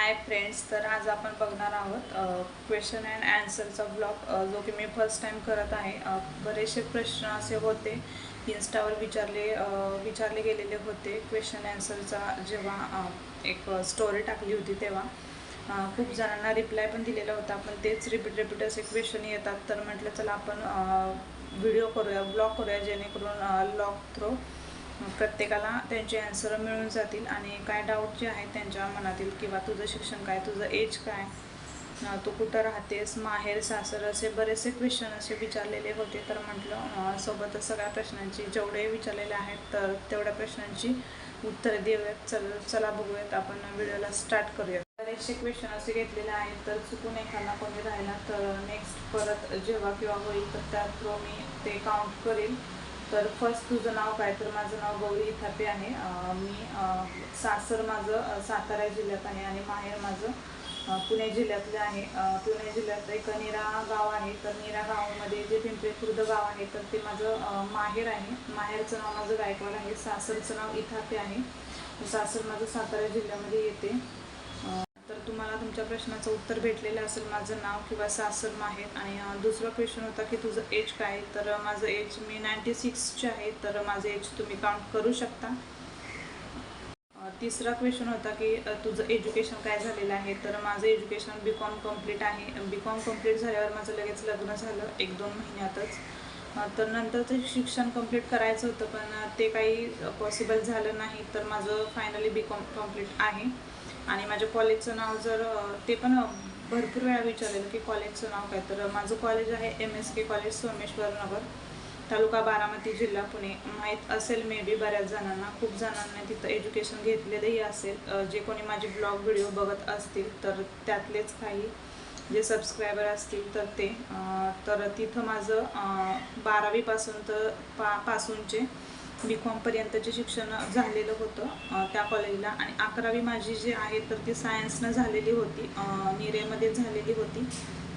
Hi friends तर आज आपण बघणार आहोत क्वेश्चन अँड आन्सरचा ब्लॉग जो की मी फर्स्ट टाइम करत आहे. बरेचसे प्रश्न असे होते. इन्स्टावर विचारले विचारले गेलेले होते. क्वेश्चन आन्सरचा जेव्हा एक स्टोरी टाकली होती तेव्हा खूप जणांना रिप्लाय पण दिलेला होता. पण तेच रिपीट रिपीट असे क्वेश्चन येतात. तर म्हटलं चला आपण व्हिडिओ करूया ब्लॉग करूया जेणेकरून लॉग थ्रू प्रत्येकाला त्यांचे ॲन्सर मिळून जातील आणि काय डाऊट जे आहेत त्यांच्या मनातील किंवा तुझं शिक्षण काय तुझं एज काय तू कुठं राहतेस माहेर सासर असे बरेचसे क्वेश्चन असे विचारलेले होते. तर म्हटलं सोबतच सगळ्या प्रश्नांची जेवढे विचारलेले आहेत तर तेवढ्या प्रश्नांची उत्तरे देऊयात. चल चला बघूयात. आपण व्हिडिओला स्टार्ट करूयात. बरेचसे क्वेश्चन असे घेतलेले आहेत तर चुकून एखादा कोणी राहिला तर नेक्स्ट परत जेव्हा किंवा होईल तर त्या थ्रू मी ते काउंट करेल. तर फर्स्ट तुझं नाव काय? तर माझं नाव गौरी इथापे आहे. मी सासर माझं सातारा जिल्ह्यात आहे आणि माहेर माझं पुणे जिल्ह्यातलं आहे. पुणे जिल्ह्यात एक निरा गाव आहे. तर निरा गावामध्ये जे पिंपरी खुर्द गाव आहे तर ते माझं माहेर आहे. माहेरचं नाव माझं गायकवाड आहे. सासरचं नाव इथापे आहे. सासर माझं सातारा जिल्ह्यामध्ये येते. तुमच्या प्रश्नाचं उत्तर भेटलेलं असेल माझं नाव किंवा सासर आहे आणि दुसरा क्वेश्चन होता की तुझं एज काय आहे? तर माझं एज मी नाईन्टी सिक्सचे आहे. तर माझं एज तुम्ही काउंट करू शकता. तिसरा क्वेश्चन होता की तुझं एज्युकेशन काय झालेलं आहे? तर माझं एज्युकेशन बी कॉम कंप्लीट आहे. बी कॉम कंप्लीट झाल्यावर माझं लगेच लग्न झालं एक दोन महिन्यातच. तर नंतर ते शिक्षण कंप्लीट करायचं होतं पण ते काही पॉसिबल झालं नाही. तर माझं फायनली बी कॉम कंप्लीट आहे. आणि माझ्या कॉलेजचं नाव जर ते पण भरपूर वेळा विचारलेलं की कॉलेजचं नाव काय? तर माझं कॉलेज आहे M S K college Someshwar Nagar taluka Baramati जिल्हा पुणे. माहीत असेल मे बी बऱ्याच जणांना खूप जणांना तिथं एज्युकेशन घेतलेलंही असेल. जे कोणी माझे ब्लॉग व्हिडिओ बघत असतील तर त्यातलेच काही जे सबस्क्रायबर असतील तर ते तर तिथं माझं बारावीपासून तर पा पासूनचे बी कॉमपर्यंतचे शिक्षण झालेलं होतं त्या कॉलेजला. आणि अकरावी माझी जी आहे तर ती सायन्सनं झालेली होती निरेमध्ये झालेली होती.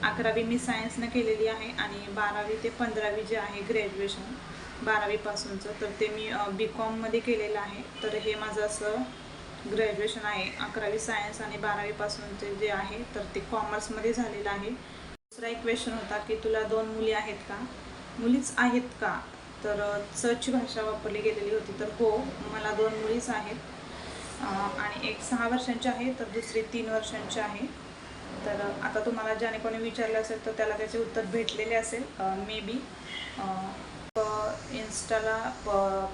अकरावी मी सायन्सनं केलेली आहे आणि बारावी ते पंधरावी जे आहे ग्रॅज्युएशन बारावीपासूनचं तर ते मी बी कॉममध्ये केलेलं आहे. तर हे माझं असं ग्रॅज्युएशन आहे. अकरावी सायन्स आणि बारावीपासूनचे जे आहे तर ते कॉमर्समध्ये झालेलं आहे. दुसरा एक क्वेश्चन होता की तुला दोन मुली आहेत का? मुलीच आहेत का? तर सच भाषा वापरली गेलेली होती. तर हो मला दोन मुलीच आहेत. आणि एक सहा वर्षांची आहे तर दुसरी तीन वर्षांची आहे. तर आता तुम्हाला ज्याने कोणी विचारलं असेल तर त्याला त्याचे उत्तर भेटलेले असेल मे बी. इन्स्टाला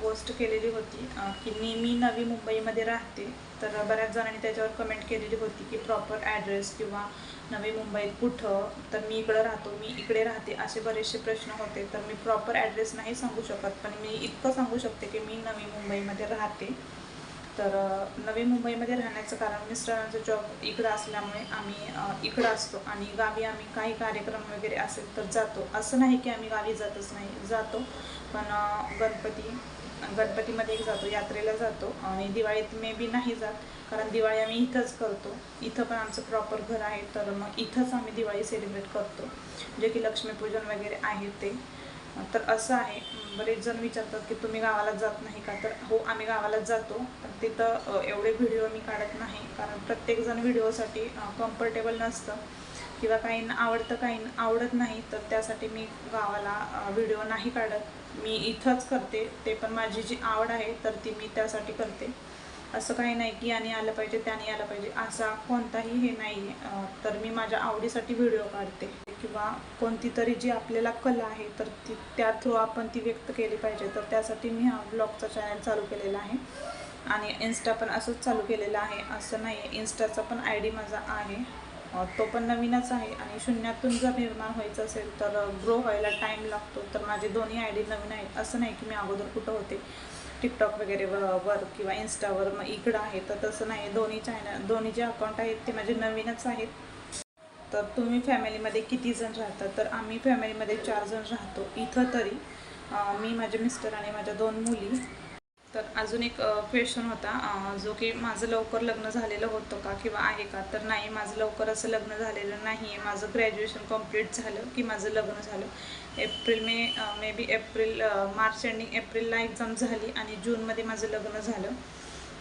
पोस्ट केलेली होती की मी मी नवी मुंबईमध्ये राहते. तर बऱ्याच जणांनी त्याच्यावर कमेंट केलेली होती की प्रॉपर ॲड्रेस किंवा नवी मुंबईत कुठं तर मी इकडं राहतो मी इकडे राहते असे बरेचसे प्रश्न होते. तर मी प्रॉपर ॲड्रेस नाही सांगू शकत पण मी इतकं सांगू शकते की मी नवी मुंबईमध्ये राहते. तर नवी मुंबईमध्ये राहण्याचं कारण मिस्टरांचा जॉब इकडं असल्यामुळे आम्ही इकडं असतो. आणि गावी आम्ही काही कार्यक्रम वगैरे असेल तर जातो. असं नाही की आम्ही गावी जातच नाही जातो. पण गणपती गणपतीमध्ये एक जातो यात्रेला जातो. आणि दिवाळीत मे बी नाही जात कारण दिवाळी आम्ही इथंच करतो. इथं पण आमचं प्रॉपर घर आहे तर मग इथंच आम्ही दिवाळी सेलिब्रेट करतो. जे की लक्ष्मीपूजन वगैरे आहे ते. तर असं आहे. बरेच जण विचारतात की तुम्ही गावाला जात नाही का? तर हो आम्ही गावालाच जातो. पण तिथं एवढे व्हिडिओ मी काढत नाही. कारण प्रत्येकजण व्हिडिओसाठी कम्फर्टेबल नसतं. किंवा काहींना आवडतं काहींना आवडत नाही तर त्यासाठी मी गावाला व्हिडिओ नाही काढत. मी इथंच करते. ते पण माझी जी आवड आहे तर ती मी त्यासाठी करते. असं काही नाही की याने आलं पाहिजे त्याने आलं पाहिजे. असा कोणताही हे नाही आहे. तर मी माझ्या आवडीसाठी व्हिडिओ काढते. किंवा कोणती तरी जी आपल्याला कला आहे तर ती त्या थ्रू आपण ती व्यक्त केली पाहिजे. तर त्यासाठी मी हा ब्लॉगचा चॅनल चालू केलेला आहे. आणि इन्स्टा पण असंच चालू केलेलं आहे. असं नाही आहे. इन्स्टाचा पण आय डी माझा आहे. तो पण नवीनच आहे आणि शून्यातून जर निर्माण व्हायचं असेल तर ग्रो व्हायला टाईम लागतो. तर माझे दोन्ही आय डी नवीन आहेत. असं नाही की मी अगोदर कुठं होते. टिकटॉक वगैरे व- वर किंवा इन्स्टावर मग इकडं आहे. तर तसं नाही. दोन्ही चॅनल दोन्ही जे अकाउंट आहेत ते माझे नवीनच आहेत. तर तुम्ही फॅमिलीमध्ये किती जण राहता? तर आम्ही फॅमिलीमध्ये चार जण राहतो. इथं तरी मी माझे मिस्टर आणि माझ्या दोन मुली तर अजून एक क्वेश्चन होता जो की माझं लवकर लग्न झालेलं होतं का किंवा आहे का? तर नाही माझं लवकर असं लग्न झालेलं नाही आहे माझं ग्रॅज्युएशन कंप्लीट झालं की माझं लग्न झालं. April May maybe April March ending एप्रिलला एक्झाम झाली आणि जूनमध्ये माझं लग्न झालं.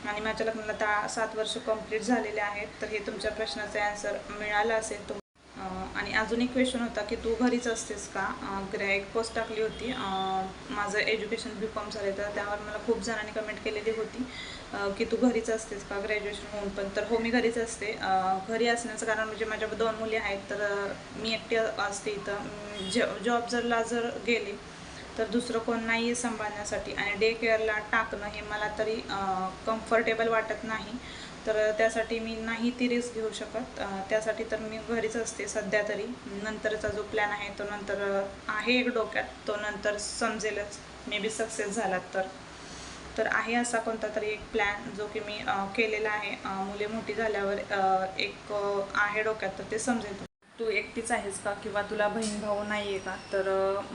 आणि माझ्या लग्नाला दहा सात वर्ष कंप्लीट झालेले आहेत. तर हे तुमच्या प्रश्नाचे ॲन्सर मिळालं असेल तुम आणि अजून एक क्वेश्चन होता की तू घरीच असतेस का? अं, एक पोस्ट टाकली होती. माझं एज्युकेशन बी कॉम झालं तर त्यावर मला खूप जणांनी कमेंट केलेली होती की तू घरीच असतेस का ग्रॅज्युएशन होऊन? पण तर हो मी घरीच असते. घरी असण्याचं कारण म्हणजे माझ्या दोन मुली आहेत तर मी एकटी असते इथं. जॉब जरला जर गेले तर दुसरं कोण नाही आहे सांभाळण्यासाठी. आणि डे केअरला टाकणं हे मला तरी कम्फर्टेबल वाटत नाही. तर त्यासाठी मी नाही ती रिस्क घेऊ शकत. त्यासाठी तर मी घरीच असते सध्या तरी. नंतरचा जो प्लॅन आहे तो नंतर आहे एक डोक्यात. तो नंतर समजेलच. मे बी सक्सेस झाला तर. तर आहे असा कोणता तरी एक प्लॅन जो की मी केलेला आहे. मुले मोठी झाल्यावर एक आहे डोक्यात तर ते समजेल तू एकटीच आहेस का? किंवा तुला बहीण भाऊ नाही आहे का? तर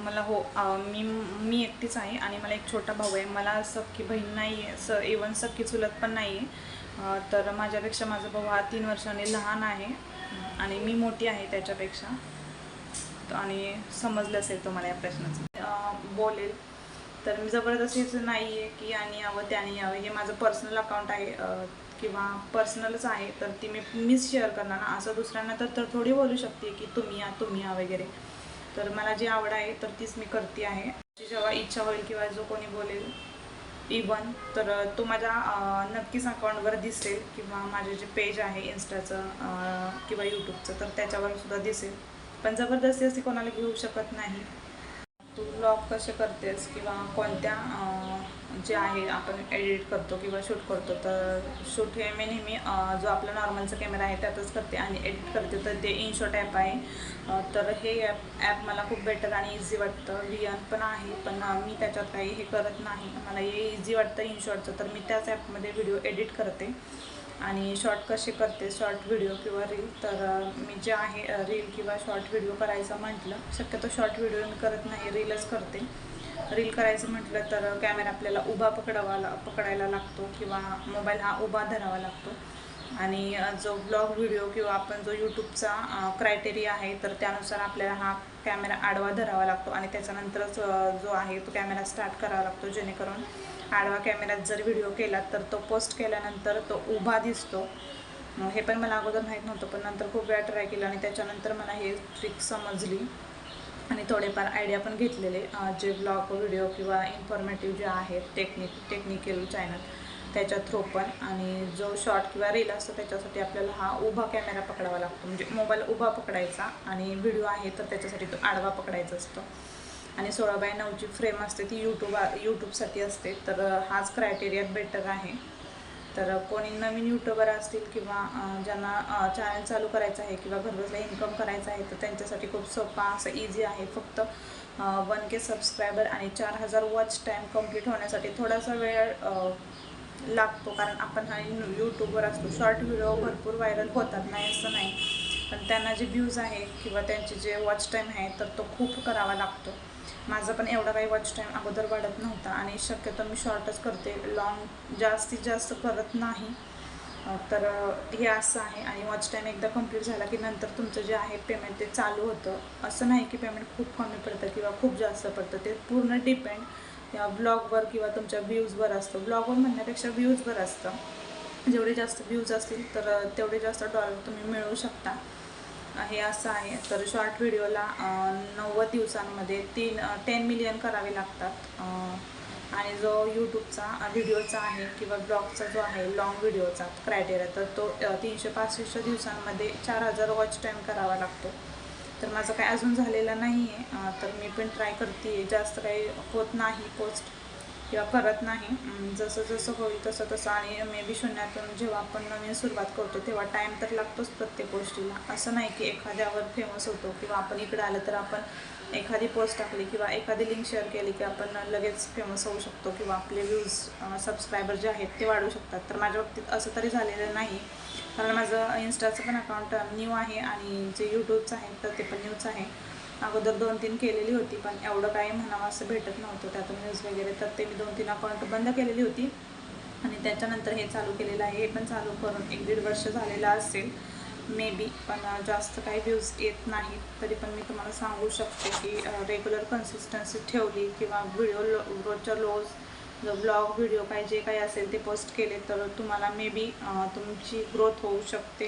मला हो मी मी एकटीच आहे आणि मला एक छोटा भाऊ आहे. मला सख्खी बहीण नाही आहे स इवन सख्खी चुलत पण नाही आहे तर माझ्यापेक्षा माझा भाऊ हा तीन वर्षांनी लहान आहे आणि मी मोठी आहे त्याच्यापेक्षा. आणि समजलं असेल तुम्हाला या प्रश्नाचं. बोलेल. तर मी जबरदस्तीच नाही आहे की आणि यावं त्याने यावं हे माझं पर्सनल अकाउंट आहे. किंवा पर्सनलच आहे तर ती मी मीच शेअर करणार ना? असं दुसऱ्यांना तर तर थोडी बोलू शकते की तुम्ही या तुम्ही या वगैरे. तर मला जी आवड आहे तर तीच मी करते आहे. जेव्हा इच्छा होईल किंवा जो कोणी बोलेल इवन तर तो माझ्या नक्कीच अकाउंटवर दिसेल किंवा माझे जे पेज आहे इन्स्टाचं किंवा यूट्यूबचं तर त्याच्यावर सुद्धा दिसेल. पण जबरदस्ती अशी कोणाला घेऊ शकत नाही. तू ब्लॉग कसे करतेस किंवा कोणत्या जे आहे आपण एडिट करतो किंवा शूट करतो तर शूट हे मी नेहमी जो आपला नॉर्मलचा कॅमेरा आहे त्यातच करते आणि एडिट करते. तर ते इनशॉट ॲप आहे. तर हे ॲप ॲप मला खूप बेटर आणि इझी वाटतं. वियन पण आहे पण मी त्याच्यात काही हे करत नाही. मला हे इझी वाटतं इनशॉटचं तर मी त्याच ॲपमध्ये व्हिडिओ एडिट करते. आणि शॉर्ट कसे करते शॉर्ट व्हिडिओ किंवा रील तर मी जे आहे रील किंवा शॉर्ट व्हिडिओ करायचं म्हटलं शक्यतो शॉर्ट व्हिडिओ करत नाही रीलच करते. रील करायचं म्हटलं तर कॅमेरा आपल्याला उभा पकडावा ला पकडायला लागतो किंवा मोबाईल हा उभा धरावा लागतो. आणि जो ब्लॉग व्हिडिओ किंवा आपण जो यूट्यूबचा क्रायटेरिया आहे तर त्यानुसार आपल्याला हा कॅमेरा आडवा धरावा लागतो आणि त्याच्यानंतरच जो आहे तो कॅमेरा स्टार्ट करावा लागतो. जेणेकरून आडवा कॅमेऱ्यात जर व्हिडिओ केला तर तो पोस्ट केल्यानंतर तो उभा दिसतो. हे पण मला अगोदर माहीत नव्हतं पण नंतर खूप वेळा ट्राय केलं आणि त्याच्यानंतर मला हे ट्रिक समजली. आणि थोडेफार आयडिया पण घेतलेले जे ब्लॉग व्हिडिओ किंवा इन्फॉर्मेटिव्ह जे आहेत टेक्निक टेक्निकल चॅनल त्याच्या थ्रू पण. आणि जो शॉर्ट किंवा रील असतो त्याच्यासाठी आपल्याला हा उभा कॅमेरा पकडावा लागतो. म्हणजे मोबाईल उभा पकडायचा आणि व्हिडिओ आहे तर त्याच्यासाठी तो आडवा पकडायचा असतो. आणि सोळा बाय नऊची फ्रेम असते ती यूट्यूब यूट्यूबसाठी असते. तर हाच क्रायटेरिया बेटर आहे. तर कोणी नवीन यूट्यूबर असतील किंवा ज्यांना चॅनल चालू करायचं आहे किंवा घरबसल्या इन्कम करायचं आहे तर त्यांच्यासाठी खूप सोपा असं इझी आहे. फक्त वन के सबस्क्रायबर आणि चार हजार वॉच टाईम कंप्लीट होण्यासाठी थोडासा वेळ लागतो. कारण आपण हा यूट्यूबवर असतो. शॉर्ट व्हिडिओ भरपूर व्हायरल होतात. नाही असं नाही. पण त्यांना जे व्ह्यूज आहे किंवा त्यांचे जे वॉच टाईम आहे तर तो खूप करावा लागतो. माझं पण एवढा काही वॉच टाईम अगोदर वाढत नव्हता आणि शक्यतो मी शॉर्टच करते. लॉंग जास्तीत जास्त करत नाही. तर हे असं आहे आणि वॉच टाईम एकदा कंप्लीट झाला की नंतर तुमचं जे आहे पेमेंट ते चालू होतं. असं नाही की पेमेंट खूप कमी पडतं किंवा खूप जास्त पडतं. ते पूर्ण डिपेंड या ब्लॉगवर किंवा तुमच्या व्ह्यूजवर असतं. ब्लॉगवर म्हणण्यापेक्षा व्ह्यूजवर असतं. जेवढे जास्त व्ह्यूज असतील तर तेवढे जास्त डॉलर तुम्ही मिळवू शकता. हे असं आहे. तर शॉर्ट व्हिडिओला नव्वद दिवसांमध्ये तीन टेन मिलियन करावे लागतात. आणि जो यूट्यूबचा व्हिडिओचा आहे किंवा ब्लॉगचा जो आहे लॉंग व्हिडिओचा क्रायटेरिया तर तो तीनशे पासष्ट दिवसांमध्ये चार हजार वॉच टाईम करावा लागतो. तर माझं काही अजून झालेलं नाही आहे तर मी पण ट्राय करते जास्त काही होत नाही पोस्ट किंवा करत नाही. जसं जसं होईल तसं तसं आणि मे बी शून्यातून जेव्हा आपण नवीन सुरुवात करतो तेव्हा टाईम तर लागतोच प्रत्येक गोष्टीला. असं नाही की एखाद्यावर फेमस होतो किंवा आपण इकडे आलं तर आपण एखादी पोस्ट टाकली किंवा एखादी लिंक शेअर केली की आपण लगेच फेमस होऊ शकतो किंवा आपले व्ह्यूज सबस्क्रायबर जे आहेत ते वाढू शकतात. तर माझ्या बाबतीत असं तरी झालेलं नाही. कारण माझं इन्स्टाचं पण अकाउंट न्यू आहे आणि जे यूट्यूबचं आहे तर ते पण न्यूच आहे. अगोदर दोन तीन केलेली होती पण एवढं काही म्हणावं असं भेटत नव्हतं. त्यातून न्यूज वगैरे तर ते मी दोन तीन अकाउंट बंद केलेली होती. आणि त्याच्यानंतर हे चालू केलेलं आहे. हे पण चालू करून एक दीड वर्ष झालेलं असेल मे बी पण जास्त काही व्ह्यूज येत नाही. तरी पण मी तुम्हाला सांगू शकते की रेग्युलर कन्सिस्टन्सी ठेवली किंवा व्हिडिओ रोजच्या रोज जर ब्लॉग व्हिडिओ काही जे काही असेल ते पोस्ट केले तर तुम्हाला मे बी तुमची ग्रोथ होऊ शकते.